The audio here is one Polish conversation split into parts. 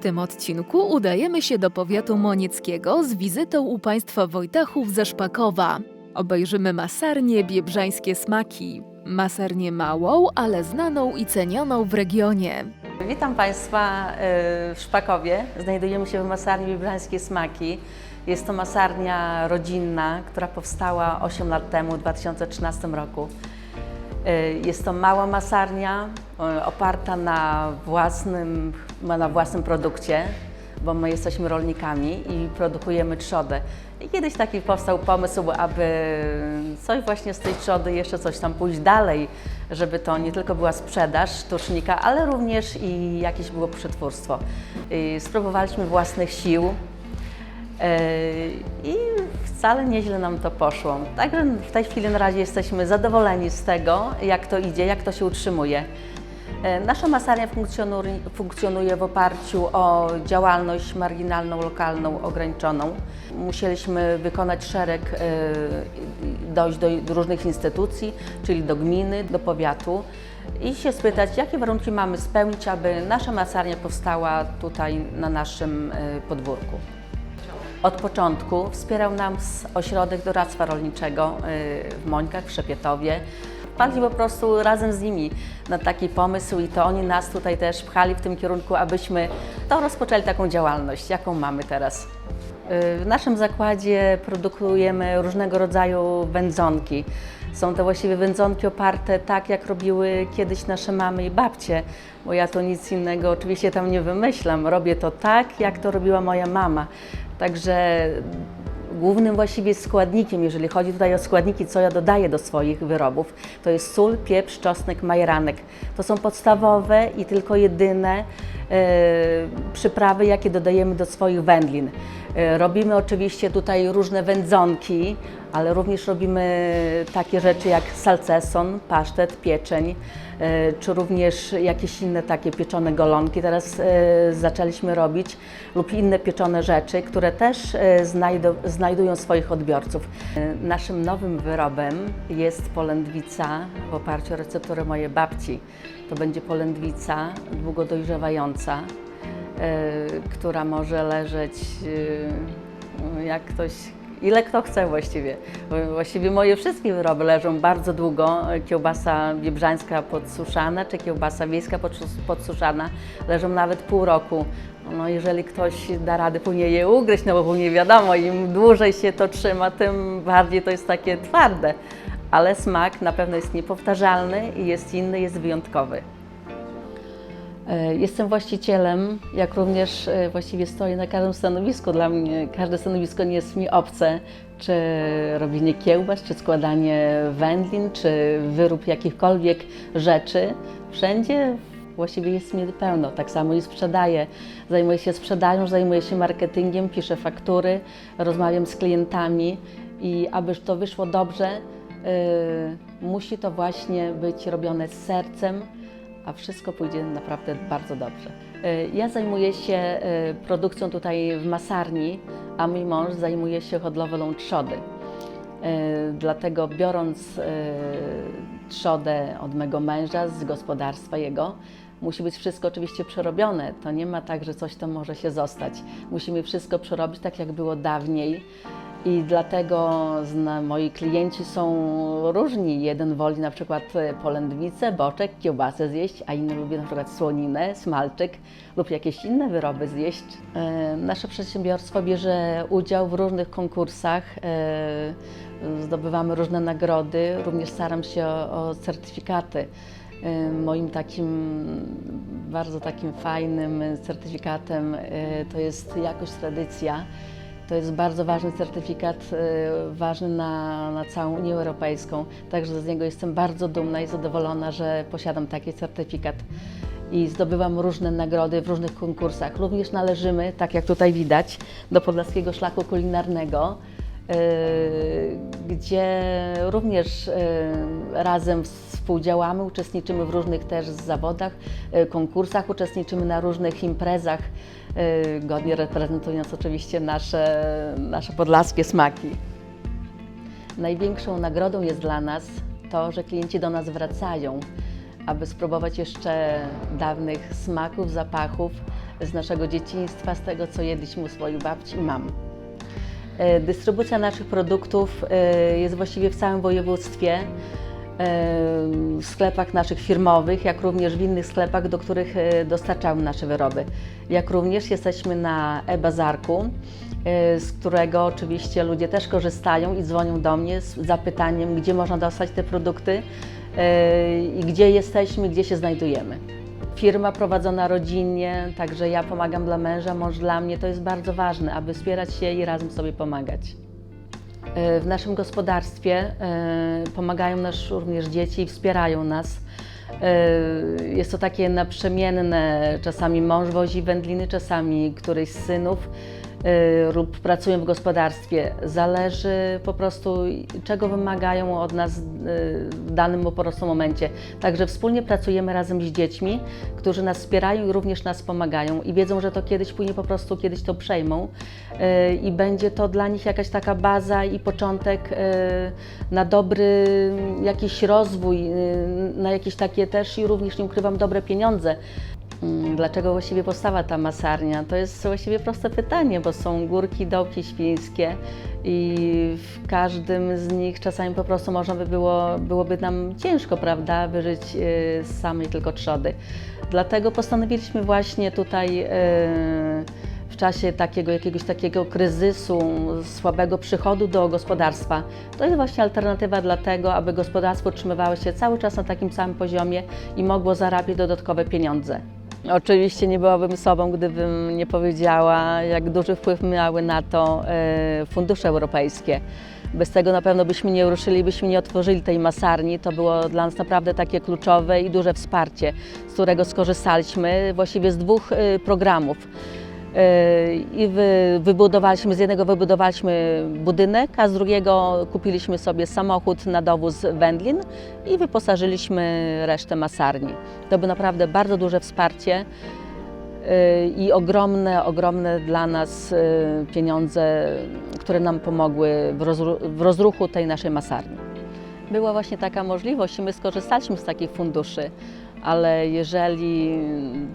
tym odcinku udajemy się do powiatu monieckiego z wizytą u państwa Wojtachów ze Szpakowa. Obejrzymy masarnię Biebrzańskie Smaki. Masarnię małą, ale znaną i cenioną w regionie. Witam Państwa y, w Szpakowie. Znajdujemy się w masarni Biebrzańskie Smaki. Jest to masarnia rodzinna, która powstała 8 lat temu, w 2013 roku. Y, Jest to mała masarnia y, oparta na własnym, na własnym produkcie, bo my jesteśmy rolnikami i produkujemy trzodę. I kiedyś taki powstał pomysł, aby coś właśnie z tej trzody, jeszcze coś tam pójść dalej, żeby to nie tylko była sprzedaż sztucznika, ale również i jakieś było przetwórstwo. Y, Spróbowaliśmy własnych sił, i wcale nieźle nam to poszło. Także w tej chwili na razie jesteśmy zadowoleni z tego, jak to idzie, jak to się utrzymuje. E, Nasza masarnia funkcjonuje, w oparciu o działalność marginalną, lokalną, ograniczoną. Musieliśmy wykonać szereg, e, dojść do różnych instytucji, czyli do gminy, do powiatu i się spytać, jakie warunki mamy spełnić, aby nasza masarnia powstała tutaj na naszym e, podwórku. Od początku wspierał nas ośrodek doradztwa rolniczego w Mońkach, w Szepietowie. Wpadli po prostu razem z nimi na taki pomysł i to oni nas tutaj też pchali w tym kierunku, abyśmy to rozpoczęli taką działalność, jaką mamy teraz. Y, W naszym zakładzie produkujemy różnego rodzaju wędzonki. Są to właściwie wędzonki oparte tak, jak robiły kiedyś nasze mamy i babcie, bo ja to nic innego oczywiście tam nie wymyślam. Robię to tak, jak to robiła moja mama. Także głównym właściwie składnikiem, jeżeli chodzi tutaj o składniki, co ja dodaję do swoich wyrobów, to jest sól, pieprz, czosnek, majeranek. To są podstawowe i tylko jedyne e, przyprawy, jakie dodajemy do swoich wędlin. E, Robimy oczywiście tutaj różne wędzonki, ale również robimy takie rzeczy jak salceson, pasztet, pieczeń, e, czy również jakieś inne takie pieczone golonki teraz e, zaczęliśmy robić lub inne pieczone rzeczy, które też znajdują swoich odbiorców. Naszym nowym wyrobem jest polędwica w oparciu o recepturę mojej babci. To będzie polędwica długo dojrzewająca, która może leżeć e, jak ktoś, ile kto chce właściwie. Właściwie moje wszystkie wyroby leżą bardzo długo. Kiełbasa biebrzańska podsuszana, czy kiełbasa wiejska podsus- podsuszana leżą nawet pół roku. No, jeżeli ktoś da radę później je ugryźć, no bo później wiadomo, im dłużej się to trzyma, tym bardziej to jest takie twarde. Ale smak na pewno jest niepowtarzalny i jest inny, jest wyjątkowy. E, Jestem właścicielem, jak również e, właściwie stoję na każdym stanowisku. Dla mnie każde stanowisko nie jest mi obce, czy robienie kiełbas, czy składanie wędlin, czy wyrób jakichkolwiek rzeczy. Wszędzie właściwie jest mi pełno. Tak samo i sprzedaję. Zajmuję się sprzedażą, zajmuję się marketingiem, piszę faktury, rozmawiam z klientami i aby to wyszło dobrze, y, musi to właśnie być robione z sercem, a wszystko pójdzie naprawdę bardzo dobrze. Y, Ja zajmuję się y, produkcją tutaj w masarni, a mój mąż zajmuje się hodowlą trzody. Y, Dlatego biorąc trzodę od mego męża z gospodarstwa jego, musi być wszystko oczywiście przerobione. To nie ma tak, że coś tam może się zostać. Musimy wszystko przerobić tak, jak było dawniej. I dlatego moi klienci są różni. Jeden woli na przykład e, polędwicę, boczek, kiełbasę zjeść, a inny lubi na przykład słoninę, smalczyk lub jakieś inne wyroby zjeść. E, nasze przedsiębiorstwo bierze udział w różnych konkursach. E, zdobywamy różne nagrody, również staram się o, certyfikaty. Moim takim bardzo takim fajnym certyfikatem to jest jakość tradycja. To jest bardzo ważny certyfikat, e, ważny na, na całą Unię Europejską. Także z niego jestem bardzo dumna i zadowolona, że posiadam taki certyfikat. I zdobywam różne nagrody w różnych konkursach. Również należymy, tak jak tutaj widać, do Podlaskiego Szlaku Kulinarnego, e, gdzie również e, razem współdziałamy, uczestniczymy w różnych też zawodach, konkursach, uczestniczymy na różnych imprezach, godnie reprezentując oczywiście nasze, nasze podlaskie smaki. Największą nagrodą jest dla nas to, że klienci do nas wracają, aby spróbować jeszcze dawnych smaków, zapachów, z naszego dzieciństwa, z tego, co jedliśmy u swojej babci i mam. E, Dystrybucja naszych produktów e, jest właściwie w całym województwie, w sklepach naszych firmowych, jak również w innych sklepach, do których e, dostarczamy nasze wyroby. Jak również jesteśmy na e-bazarku, e, z którego oczywiście ludzie też korzystają i dzwonią do mnie z zapytaniem, gdzie można dostać te produkty e, i gdzie jesteśmy, gdzie się znajdujemy. Firma prowadzona rodzinnie, także ja pomagam dla męża, mąż dla mnie. To jest bardzo ważne, aby wspierać się i razem sobie pomagać. W naszym gospodarstwie e, pomagają nas również dzieci i wspierają nas. E, Jest to takie naprzemienne, czasami mąż wozi wędliny, czasami któryś z synów lub pracują w gospodarstwie. Zależy po prostu, czego wymagają od nas e, w danym po prostu momencie. Także wspólnie pracujemy razem z dziećmi, którzy nas wspierają i również nas pomagają i wiedzą, że to kiedyś później po prostu kiedyś to przejmą e, i będzie to dla nich jakaś taka baza i początek na dobry jakiś rozwój, na jakieś takie też i również nie ukrywam dobre pieniądze. Mm, Dlaczego właściwie powstała ta masarnia? To jest właściwie proste pytanie, bo są górki, dołki świńskie i w każdym z nich czasami po prostu można by było, byłoby nam ciężko, prawda, wyżyć e, z samej tylko trzody. Dlatego postanowiliśmy właśnie tutaj e, w czasie takiego jakiegoś takiego kryzysu, słabego przychodu do gospodarstwa. To jest właśnie alternatywa dla tego, aby gospodarstwo utrzymywało się cały czas na takim samym poziomie i mogło zarabiać dodatkowe pieniądze. Oczywiście nie byłabym sobą, gdybym nie powiedziała, jak duży wpływ miały na to e, fundusze europejskie. Bez tego na pewno byśmy nie ruszyli, byśmy nie otworzyli tej masarni. To było dla nas naprawdę takie kluczowe i duże wsparcie, z którego skorzystaliśmy właściwie z dwóch e, programów. E, I wy, wybudowaliśmy, z jednego wybudowaliśmy budynek, a z drugiego kupiliśmy sobie samochód na dowóz wędlin i wyposażyliśmy resztę masarni. To było naprawdę bardzo duże wsparcie e, i ogromne, ogromne dla nas e, pieniądze, które nam pomogły w rozruchu tej naszej masarni. Była właśnie taka możliwość i my skorzystaliśmy z takich funduszy, ale jeżeli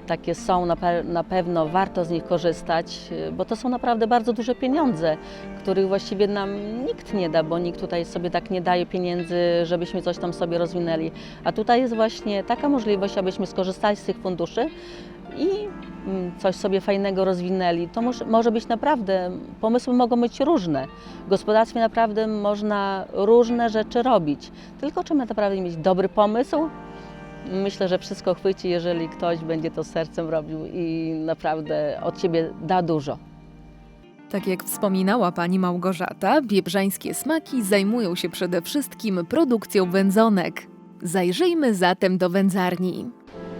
takie są, na, pe- na pewno warto z nich korzystać, bo to są naprawdę bardzo duże pieniądze, których właściwie nam nikt nie da, bo nikt tutaj sobie tak nie daje pieniędzy, żebyśmy coś tam sobie rozwinęli. A tutaj jest właśnie taka możliwość, abyśmy skorzystali z tych funduszy i coś sobie fajnego rozwinęli. To może, może być naprawdę, pomysły mogą być różne. W gospodarstwie naprawdę można różne rzeczy robić. Tylko trzeba naprawdę mieć dobry pomysł. Myślę, że wszystko chwyci, jeżeli ktoś będzie to sercem robił i naprawdę od siebie da dużo. Tak jak wspominała pani Małgorzata, biebrzańskie smaki zajmują się przede wszystkim produkcją wędzonek. Zajrzyjmy zatem do wędzarni.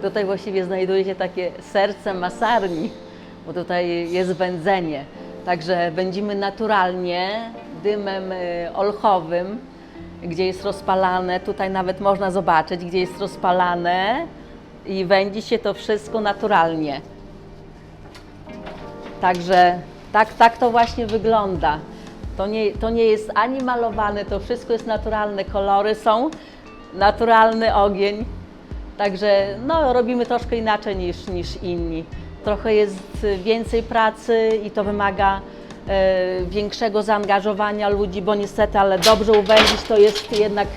Tutaj właściwie znajduje się takie serce masarni, bo tutaj jest wędzenie. Także wędzimy naturalnie dymem y, olchowym, gdzie jest rozpalane. Tutaj nawet można zobaczyć, gdzie jest rozpalane i wędzi się to wszystko naturalnie. Także tak, tak to właśnie wygląda. To nie, to nie jest ani malowane, to wszystko jest naturalne, kolory są, naturalny ogień. Także no, robimy troszkę inaczej niż, niż inni. Trochę jest więcej pracy i to wymaga e, większego zaangażowania ludzi, bo niestety, ale dobrze uwędzić to jest jednak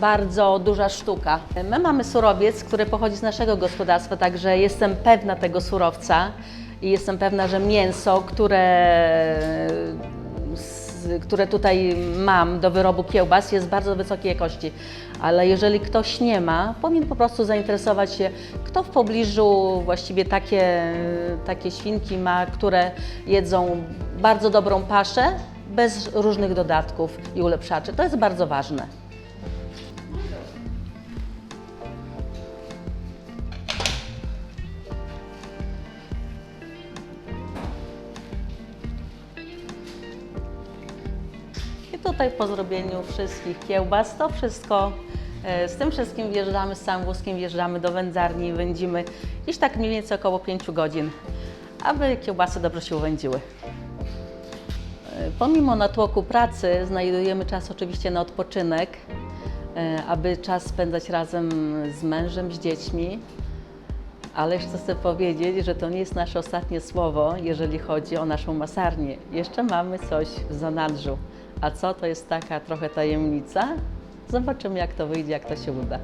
bardzo duża sztuka. My mamy surowiec, który pochodzi z naszego gospodarstwa, także jestem pewna tego surowca i jestem pewna, że mięso, które które tutaj mam do wyrobu kiełbas jest bardzo wysokiej jakości. Ale jeżeli ktoś nie ma, powinien po prostu zainteresować się, kto w pobliżu właściwie takie, takie świnki ma, które jedzą bardzo dobrą paszę, bez różnych dodatków i ulepszaczy. To jest bardzo ważne. Tutaj po zrobieniu wszystkich kiełbas, to wszystko, e, z tym wszystkim wjeżdżamy, z całym wózkiem wjeżdżamy do wędzarni i wędzimy gdzieś tak mniej więcej około 5 godzin, aby kiełbasy dobrze się uwędziły. E, Pomimo natłoku pracy znajdujemy czas oczywiście na odpoczynek, e, aby czas spędzać razem z mężem, z dziećmi, Ale chcę powiedzieć, że to nie jest nasze ostatnie słowo, jeżeli chodzi o naszą masarnię. Jeszcze mamy coś w zanadrzu. A co to jest taka trochę tajemnica? Zobaczymy, jak to wyjdzie, jak to się uda.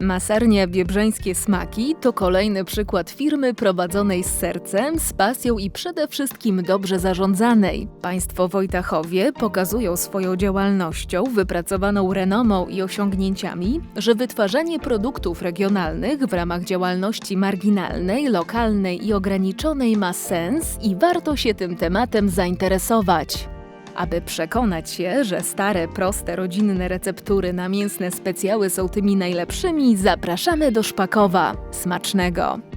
Masarnia Biebrzańskie Smaki to kolejny przykład firmy prowadzonej z sercem, z pasją i przede wszystkim dobrze zarządzanej. Państwo Wojtachowie pokazują swoją działalnością, wypracowaną renomą i osiągnięciami, że wytwarzanie produktów regionalnych w ramach działalności marginalnej, lokalnej i ograniczonej ma sens i warto się tym tematem zainteresować. Aby przekonać się, że stare, proste, rodzinne receptury na mięsne specjały są tymi najlepszymi, zapraszamy do Szpakowa. Smacznego!